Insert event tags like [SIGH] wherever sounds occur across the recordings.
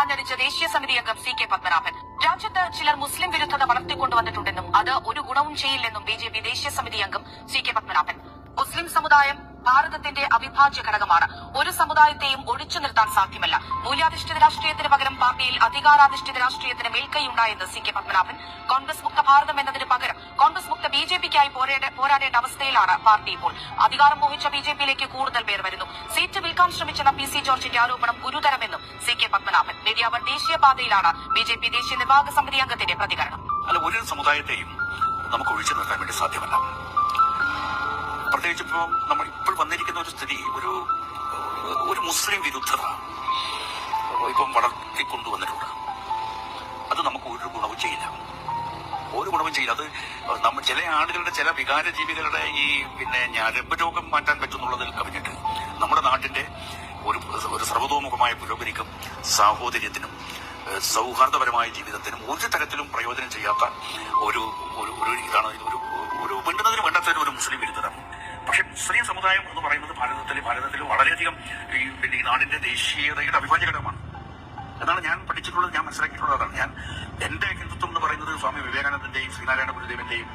ആഞ്ഞടിച്ച ദേശീയ സമിതി അംഗം സി കെ പത്മനാഭൻ. രാജ്യത്ത് ചിലർ മുസ്ലിം വിരുദ്ധത വളർത്തിക്കൊണ്ടുവന്നിട്ടുണ്ടെന്നും അത് ഒരു ഗുണവും ചെയ്യില്ലെന്നും ബിജെപി ദേശീയ സമിതി അംഗം സി കെ പത്മനാഭൻ. മുസ്ലിം സമുദായം ഭാരതത്തിന്റെ അവിഭാജ്യ ഘടകമാണ്. ഒരു സമുദായത്തെയും ഒഴിച്ചു നിർത്താൻ സാധ്യമല്ല. മൂല്യാധിഷ്ഠിത രാഷ്ട്രീയത്തിന് പകരം പാർട്ടിയിൽ അധികാരാധിഷ്ഠിത രാഷ്ട്രീയത്തിന് മേൽക്കൈയുണ്ടായെന്ന് സി കെ പത്മനാഭൻ. കോൺഗ്രസ് മുക്ത ഭാരതം എന്നതിന് പകരം കോൺഗ്രസ് മുക്ത ബി ജെ പിക്കായി പോരാടേണ്ട അവസ്ഥയിലാണ് പാർട്ടി ഇപ്പോൾ. അധികാരം മോഹിച്ച ബി ജെ പിയിലേക്ക് കൂടുതൽ പേർ വരുന്നു. സീറ്റ് വിൽക്കാൻ ശ്രമിച്ചെന്ന പി സി ജോർജിന്റെ ആരോപണം ഗുരുതരമെന്നും സി കെ പത്മനാഭൻ. നെടിയാവൻ ദേശീയപാതയിലാണ് ബി ജെ പി ദേശീയ നിർവാഹക സമിതി അംഗത്തിന്റെ പ്രതികരണം. അല്ല ഒരു സമുദായത്തെയും നമുക്ക് ഒഴിച്ചു നിർത്താൻ വേണ്ടി സാധ്യമല്ല. പ്രത്യേകിച്ച് ഇപ്പം നമ്മൾ ഇപ്പോൾ വന്നിരിക്കുന്ന ഒരു സ്ഥിതി ഒരു ഒരു മുസ്ലിം വിരുദ്ധത ഇപ്പം വളർത്തിക്കൊണ്ടുവന്നിട്ടുണ്ട്. അത് നമുക്ക് ഒരു ഗുണവും ചെയ്യില്ല. ഒരു ഗുണവും ചെയ്യില്ല. അത് നമ്മൾ ചില ആളുകളുടെ ചില വികാര ജീവികളുടെ ഈ പിന്നെ ഞരമ്പ് രോഗം മാറ്റാൻ പറ്റുന്നുള്ളതിൽ കവിഞ്ഞിട്ട് നമ്മുടെ നാട്ടിന്റെ ഒരു ഒരു സർവതോമുഖമായ പുരോഗതിക്കും സാഹോദര്യത്തിനും സൗഹാർദ്ദപരമായ ജീവിതത്തിനും ഒരു തരത്തിലും പ്രയോജനം ചെയ്യാത്ത ഒരു ഒരു ഇതാണ് ഒരു ഒരു വേണ്ടുന്നതിന് വേണ്ടാത്ത ഒരു മുസ്ലിം വിരുദ്ധത. പക്ഷെ മുസ്ലിം സമുദായം എന്ന് പറയുന്നത് ഭാരതത്തിൽ ഭാരതത്തിൽ വളരെയധികം ഈ പിന്നെ ഈ നാടിന്റെ ദേശീയതയുടെ അവിഭാജ്യ ഘടകമാണ്. എന്നാണ് ഞാൻ പഠിച്ചിട്ടുള്ളത് ഞാൻ മനസ്സിലാക്കിയിട്ടുള്ളതാണ് ഞാൻ എന്റെ ഹിന്ദുത്വം എന്ന് പറയുന്നത് സ്വാമി വിവേകാനന്ദന്റെയും ശ്രീനാരായണ ഗുരുദേവന്റെയും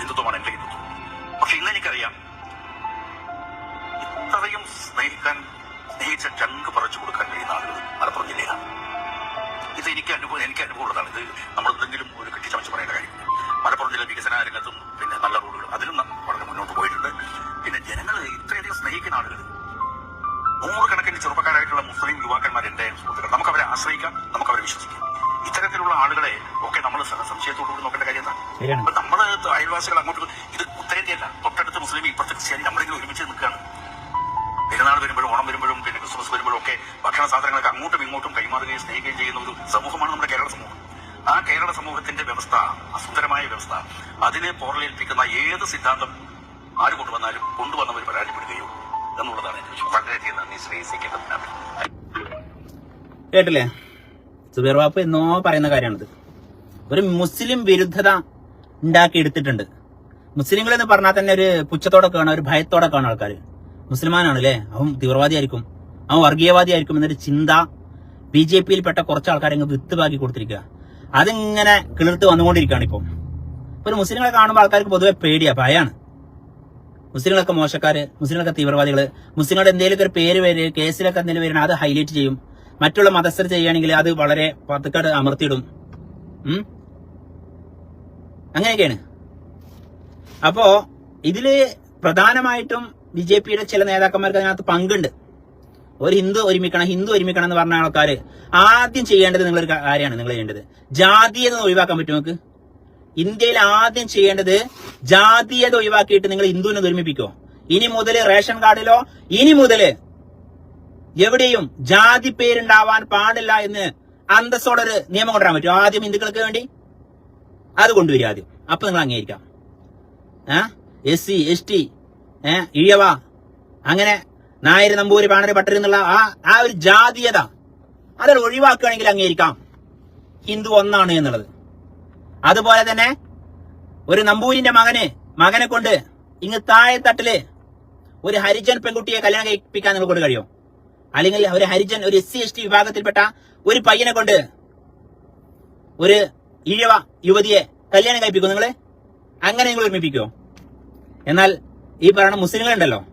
ഹിന്ദുത്വമാണ് എന്റെ ഹിന്ദുത്വം. പക്ഷെ ഇന്ന് എനിക്കറിയാം ഇത്രയും സ്നേഹിക്കാൻ നൂറുകണക്കിന് ചെറുപ്പക്കാരായിട്ടുള്ള മുസ്ലിം യുവാക്കന്മാർ എന്റെ സുഹൃത്തുക്കൾ നമുക്ക് അവരെ ആശ്രയിക്കാം നമുക്ക് അവരെ വിശ്വസിക്കാം. ഇത്തരത്തിലുള്ള ആളുകളെ ഒക്കെ നമ്മൾ സംശയത്തോടുകൂടി നോക്കേണ്ട കാര്യം എന്താണ്. ഇപ്പൊ നമ്മൾ അയൽവാസികൾ അങ്ങോട്ട് ഇത് ഉത്തരേന്ത്യയല്ല തൊട്ടടുത്ത് മുസ്ലിം ഇപ്പുറത്തെ ക്രിസ്ത്യാനി നമ്മളിങ്ങനെ ഒരുമിച്ച് നിൽക്കുകയാണ്. പെരുന്നാൾ വരുമ്പോഴും ഓണം വരുമ്പോഴും പിന്നെ ക്രിസ്മസ് വരുമ്പോഴും ഒക്കെ ഭക്ഷണ സാധനങ്ങളൊക്കെ അങ്ങോട്ടും ഇങ്ങോട്ടും കൈമാറുകയും സ്നേഹിക്കുകയും ചെയ്യുന്ന ഒരു സമൂഹമാണ് നമ്മുടെ കേരള സമൂഹം. ആ കേരള സമൂഹത്തിന്റെ വ്യവസ്ഥ അസുന്ദരമായ വ്യവസ്ഥ അതിനെ പോറലേൽപ്പിക്കുന്ന ഏത് സിദ്ധാന്തം ആര് കൊണ്ടുവന്നാലും കൊണ്ടുവന്നവർ പരാജയപ്പെടുകയോ എന്നുള്ളതാണ് എന്റെ വിശ്വാസം. കേട്ടില്ലേ? സുബീർ ബാപ്പ് എന്നോ പറയുന്ന കാര്യമാണിത്. ഒരു മുസ്ലിം വിരുദ്ധത ഉണ്ടാക്കിയെടുത്തിട്ടുണ്ട്. മുസ്ലിങ്ങൾ എന്ന് പറഞ്ഞാൽ തന്നെ ഒരു പുച്ഛത്തോടെ കാണുക ഒരു ഭയത്തോടെ കാണാൻ ആൾക്കാർ മുസ്ലിമാനാണ് അല്ലേ അവൻ തീവ്രവാദിയായിരിക്കും. അവൻ വർഗീയവാദിയായിരിക്കും എന്നൊരു ചിന്ത ബി ജെ പിയിൽ പെട്ട കുറച്ച് ആൾക്കാരെ അങ്ങ് വിത്തുപാക്കി കൊടുത്തിരിക്കുക. അതിങ്ങനെ കിളിർത്ത് വന്നുകൊണ്ടിരിക്കുകയാണ് ഇപ്പം ഒരു മുസ്ലിങ്ങളെ കാണുമ്പോൾ ആൾക്കാർക്ക് പൊതുവെ പേടിയാ ഭയാണ്. മുസ്ലിങ്ങളൊക്കെ മോശക്കാര് മുസ്ലിങ്ങളൊക്കെ തീവ്രവാദികൾ മുസ്ലിങ്ങളുടെ എന്തെങ്കിലും ഒരു പേര് വരെ കേസിലൊക്കെ എന്തെങ്കിലും വരണം അത് ഹൈലൈറ്റ് ചെയ്യും. മറ്റുള്ള മതസ്ഥർ ചെയ്യുകയാണെങ്കിൽ അത് വളരെ പതുക്കട് അമർത്തിയിടും. അങ്ങനെയൊക്കെയാണ്. അപ്പോ ഇതിൽ പ്രധാനമായിട്ടും ബി ജെ പിയുടെ ചില നേതാക്കന്മാർക്ക് അതിനകത്ത് പങ്കുണ്ട്. ഒരു ഹിന്ദു ഒരുമിക്കണം ഹിന്ദു ഒരുമിക്കണം എന്ന് പറഞ്ഞ ആൾക്കാര് ആദ്യം ചെയ്യേണ്ടത് നിങ്ങളൊരു കാര്യമാണ് നിങ്ങൾ ചെയ്യേണ്ടത്. ജാതീയത ഒഴിവാക്കാൻ പറ്റും നമുക്ക് ഇന്ത്യയിൽ ആദ്യം ചെയ്യേണ്ടത് ജാതീയത ഒഴിവാക്കിയിട്ട് നിങ്ങൾ ഹിന്ദുവിനെ ഒരുമിപ്പിക്കോ ഇനി മുതൽ റേഷൻ കാർഡിലോ ഇനി മുതൽ എവിടെയും ജാതി പേരുണ്ടാവാൻ പാടില്ല എന്ന് അന്തസ്സോടെ ഒരു നിയമം കൊണ്ടുവരാൻ പറ്റും. ആദ്യം ഹിന്ദുക്കൾക്ക് വേണ്ടി. അത് കൊണ്ടുവരിക ആദ്യം. അപ്പൊ നിങ്ങൾ അംഗീകരിക്കാം. S C S T Ezhava. അങ്ങനെ നായർ നമ്പൂരി പാണര് പട്ടർ എന്നുള്ള ആ ആ ഒരു ജാതീയത. അതൊരു ഒഴിവാക്കുകയാണെങ്കിൽ അംഗീകരിക്കാം. ഹിന്ദു ഒന്നാണ് എന്നുള്ളത്. അതുപോലെ തന്നെ ഒരു നമ്പൂരിന്റെ മകന് മകനെ കൊണ്ട് ഇങ്ങ് താഴെ തട്ടിൽ ഒരു ഹരിജൻ പെൺകുട്ടിയെ കല്യാണം കഴിപ്പിക്കാൻ നിങ്ങൾ കൊണ്ട് കഴിയും അല്ലെങ്കിൽ ഒരു ഹരിജൻ ഒരു എസ് സി എസ് ടി വിഭാഗത്തിൽപ്പെട്ട ഒരു പയ്യനെ കൊണ്ട് ഒരു ഇഴവ യുവതിയെ കല്യാണം കഴിപ്പിക്കും നിങ്ങൾ അങ്ങനെ നിങ്ങൾ ഒരുമിപ്പിക്കുമോ? എന്നാൽ ഈ പറയുന്ന മുസ്ലിങ്ങളുണ്ടല്ലോ.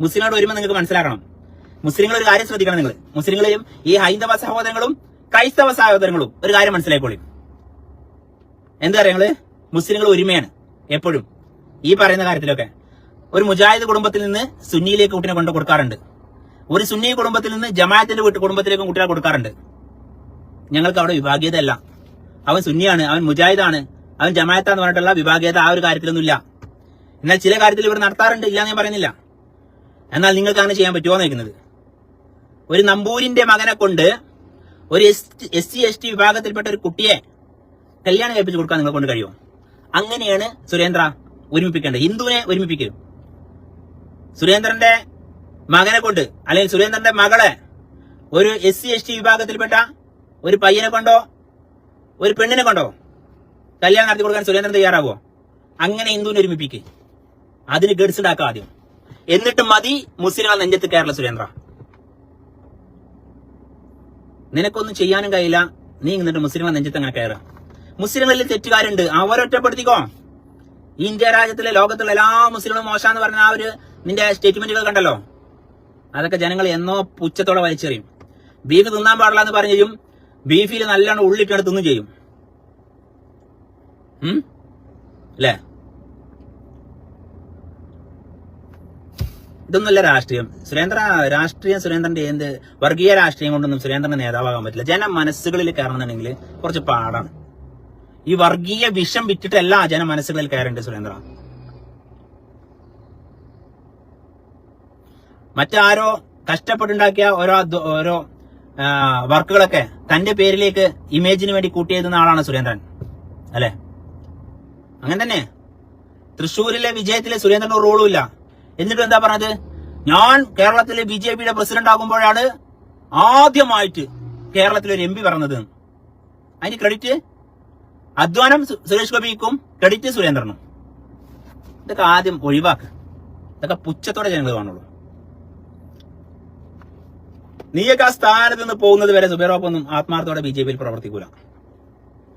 മുസ്ലിങ്ങളോട് വരുമ്പോൾ നിങ്ങൾക്ക് മനസ്സിലാക്കണം. മുസ്ലിങ്ങൾ ഒരു കാര്യം ശ്രദ്ധിക്കണം നിങ്ങൾ. മുസ്ലിങ്ങളെയും ഈ ഹൈന്ദവ സഹോദരങ്ങളും ക്രൈസ്തവ സഹോദരങ്ങളും ഒരു കാര്യം മനസ്സിലായിക്കോളി. എന്താ പറയുക നിങ്ങൾ? മുസ്ലിങ്ങൾ ഒരുമയാണ് എപ്പോഴും. ഈ പറയുന്ന കാര്യത്തിലൊക്കെ. ഒരു മുജാഹിദ് കുടുംബത്തിൽ നിന്ന് സുന്നിയിലേക്ക് കുട്ടിനെ കൊണ്ട് കൊടുക്കാറുണ്ട്. ഒരു സുന്നി കുടുംബത്തിൽ നിന്ന് ജമാഅത്തിന്റെ വീട്ട് കുടുംബത്തിലേക്കും കുട്ടികളെ കൊടുക്കാറുണ്ട്. ഞങ്ങൾക്ക് അവിടെ വിഭാഗീയത അല്ല അവൻ സുന്നിയാണ് അവൻ മുജാഹിദാണ് അവൻ ജമാഅത്താന്ന് പറഞ്ഞിട്ടുള്ള വിഭാഗീയത ആ ഒരു കാര്യത്തിലൊന്നുമില്ല. എന്നാൽ ചില കാര്യത്തിൽ ഇവർ നടത്താറുണ്ട് ഇല്ല ഞാൻ പറയുന്നില്ല. എന്നാൽ നിങ്ങൾക്ക് അങ്ങനെ ചെയ്യാൻ പറ്റുമോ എന്ന് ഒരു നമ്പൂരിന്റെ മകനെ കൊണ്ട് ഒരു എസ് സി എസ് ടി വിഭാഗത്തിൽപ്പെട്ട ഒരു കുട്ടിയെ കല്യാണം കഴിപ്പിച്ച് കൊടുക്കാൻ നിങ്ങളെ കൊണ്ട് കഴിയുമോ? അങ്ങനെയാണ് സുരേന്ദ്ര ഒരുമിപ്പിക്കേണ്ടത്. ഹിന്ദുവിനെ ഒരുമിപ്പിക്കും. സുരേന്ദ്രന്റെ മകനെ കൊണ്ട് അല്ലെങ്കിൽ സുരേന്ദ്രന്റെ മകളെ ഒരു എസ് സി എസ് ടി വിഭാഗത്തിൽപ്പെട്ട ഒരു പയ്യനെ കൊണ്ടോ ഒരു പെണ്ണിനെ കൊണ്ടോ കല്യാണം നടത്തി കൊടുക്കാൻ സുരേന്ദ്രൻ തയ്യാറാവോ അങ്ങനെ ഹിന്ദുവിനെ ഒരുമിപ്പിക്ക്. അതിന് ഗഡ്സ് ആദ്യം. എന്നിട്ട് മതി മുസ്ലിങ്ങൾ നെഞ്ചത്ത് കേരള സുരേന്ദ്ര. നിനക്കൊന്നും ചെയ്യാനും കഴിയില്ല. നീ എന്നിട്ട് മുസ്ലിം നെഞ്ചത്ത് അങ്ങനെ കയറുക മുസ്ലിങ്ങളിൽ തെറ്റുകാരുണ്ട്. അവരൊറ്റപ്പെടുത്തിക്കോ ഇന്ത്യ രാജ്യത്തിലെ ലോകത്തുള്ള എല്ലാ മുസ്ലിങ്ങളും മോശാന്ന് പറഞ്ഞ ആ ഒരു നിന്റെ സ്റ്റേറ്റ്മെന്റുകൾ കണ്ടല്ലോ? അതൊക്കെ ജനങ്ങൾ എന്നോ പുച്ഛത്തോടെ വലിച്ചെറിയും. ബീഫ് തിന്നാൻ പാടില്ല എന്ന് പറഞ്ഞും ബീഫിൽ നല്ലോണം ഉള്ളിട്ടാണ് തിന്നും ചെയ്യും? അല്ലേ? ഇതൊന്നുമല്ല രാഷ്ട്രീയം. സുരേന്ദ്ര രാഷ്ട്രീയം സുരേന്ദ്രന്റെ എന്ത്? വർഗീയ രാഷ്ട്രീയം കൊണ്ടൊന്നും സുരേന്ദ്രന്റെ നേതാവാകാൻ പറ്റില്ല. ജന മനസ്സുകളിൽ കയറണമെന്നുണ്ടെങ്കിൽ കുറച്ച് പാടാണ്. ഈ വർഗീയ വിഷം വിറ്റിട്ടല്ല ജന മനസ്സുകളിൽ കയറേണ്ടത് സുരേന്ദ്ര. മറ്റാരോ കഷ്ടപ്പെട്ടുണ്ടാക്കിയ ഓരോ ഓരോ വർക്കുകളൊക്കെ തന്റെ പേരിലേക്ക് ഇമേജിന് വേണ്ടി കൂട്ടിയെഴുതുന്ന ആളാണ് സുരേന്ദ്രൻ. അല്ലെ? അങ്ങനെ തന്നെ തൃശ്ശൂരിലെ വിജയത്തിലെ സുരേന്ദ്രന് റോളും ഇല്ല. എന്നിട്ട് എന്താ പറഞ്ഞത്? ഞാൻ കേരളത്തിലെ ബി ജെ പിയുടെ പ്രസിഡന്റ് ആകുമ്പോഴാണ് ആദ്യമായിട്ട് കേരളത്തിലെ ഒരു എം പി പറഞ്ഞത്. അതിന് ക്രെഡിറ്റ് അധ്വാനം സുരേഷ് ഗോപിക്കും ക്രെഡിറ്റ് സുരേന്ദ്രനും. ഇതൊക്കെ ആദ്യം ഒഴിവാക്ക്. ഇതൊക്കെ പുച്ഛത്തോടെ ജനങ്ങൾ കാണുള്ളൂ. നീയൊക്കെ ആ സ്ഥാനത്ത് നിന്ന് പോകുന്നത് വരെ സുബേറോപ്പൊന്നും ആത്മാർത്ഥത്തോടെ ബി ജെ പിയിൽ പ്രവർത്തിക്കൂല.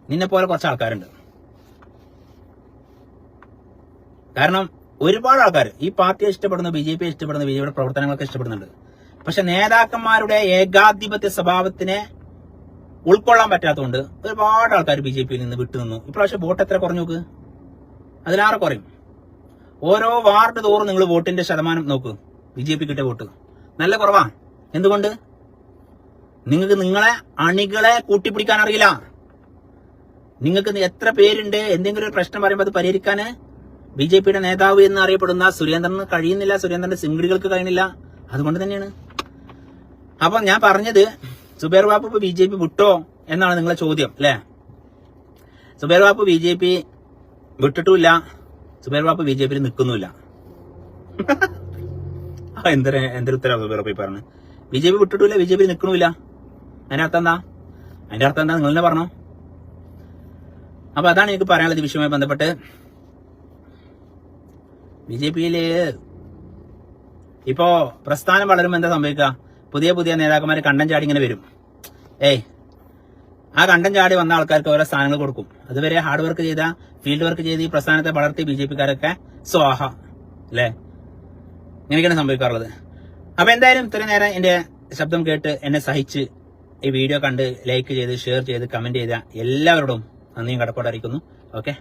നിന്നെ പോലെ കുറച്ച് ആൾക്കാരുണ്ട്. കാരണം ഒരുപാട് ആൾക്കാർ ഈ പാർട്ടിയെ ഇഷ്ടപ്പെടുന്നു ബി ജെ പിയെ ഇഷ്ടപ്പെടുന്നു ബി ജെ പിയുടെ പ്രവർത്തനങ്ങളൊക്കെ ഇഷ്ടപ്പെടുന്നുണ്ട്. പക്ഷെ നേതാക്കന്മാരുടെ ഏകാധിപത്യ സ്വഭാവത്തിനെ ഉൾക്കൊള്ളാൻ പറ്റാത്തതുകൊണ്ട് ഒരുപാട് ആൾക്കാർ ബി ജെ പിയിൽ നിന്ന് വിട്ടുനിന്നു ഇപ്രാവശ്യം വോട്ട് എത്ര കുറഞ്ഞു നോക്ക്? അതിലാറെ കുറയും. ഓരോ വാർഡ് തോറും നിങ്ങൾ വോട്ടിന്റെ ശതമാനം നോക്ക്. ബി ജെ പി കിട്ടിയ വോട്ട്. നല്ല കുറവാ. എന്തുകൊണ്ട്? നിങ്ങൾക്ക് നിങ്ങളെ അണികളെ കൂട്ടിപ്പിടിക്കാൻ അറിയില്ല. നിങ്ങൾക്ക് എത്ര പേരുണ്ട്? എന്തെങ്കിലും ഒരു പ്രശ്നം പറയുമ്പോൾ അത് പരിഹരിക്കാൻ ബി ജെ പിയുടെ നേതാവ് എന്ന് അറിയപ്പെടുന്ന സുരേന്ദ്രന് കഴിയുന്നില്ല. സുരേന്ദ്രന്റെ സിംഗിളികൾക്ക് കഴിയുന്നില്ല. അതുകൊണ്ട് തന്നെയാണ്. അപ്പൊ ഞാൻ പറഞ്ഞത് സുബേർ ബാബു ഇപ്പൊ ബി ജെ പി വിട്ടോ എന്നാണ് നിങ്ങളെ ചോദ്യം അല്ലെ? Zubair Babu B J P വിട്ടിട്ടുമില്ല Zubair Babu B J പിയിൽ നിൽക്കുന്നുമില്ല [LAUGHS] എന്തൊരു എന്തൊരു ഉത്തരവാ സുബേർ ബാബു പറഞ്ഞു ബി ജെ പി വിട്ടിട്ടില്ല ബി ജെ പി നിൽക്കണമില്ല അതിന്റെ അർത്ഥം എന്താ? അതിന്റെ അർത്ഥം എന്താ? നിങ്ങൾ തന്നെ പറഞ്ഞോ. അപ്പൊ അതാണ് എനിക്ക് പറയാനുള്ളത് ഈ വിഷയവുമായി ബന്ധപ്പെട്ട്. ബി ജെ പിയിൽ ഇപ്പോ പ്രസ്ഥാനം വളരുമ്പോ എന്താ സംഭവിക്കുക? പുതിയ പുതിയ നേതാക്കന്മാർ കണ്ടം ചാടി ഇങ്ങനെ വരും. ഏയ് ആ കണ്ടം ചാടി വന്ന ആൾക്കാർക്ക് ഓരോ സ്ഥാനങ്ങൾ കൊടുക്കും. അതുവരെ ഹാർഡ് വർക്ക് ചെയ്ത ഫീൽഡ് വർക്ക് ചെയ്ത് ഈ പ്രസ്ഥാനത്തെ വളർത്തി ബി ജെ പിക്കാരൊക്കെ സ്വാഹ അല്ലേ? ഇങ്ങനെയൊക്കെയാണ് സംഭവിക്കാറുള്ളത്. അപ്പൊ എന്തായാലും ഇത്രയും നേരം എന്റെ ശബ്ദം കേട്ട് എന്നെ സഹിച്ച് ഈ വീഡിയോ കണ്ട് ലൈക്ക് ചെയ്ത് ഷെയർ ചെയ്ത് കമന്റ് ചെയ്ത എല്ലാവരോടും നന്ദിയും കടപ്പാടായിരിക്കുന്നു ഓക്കെ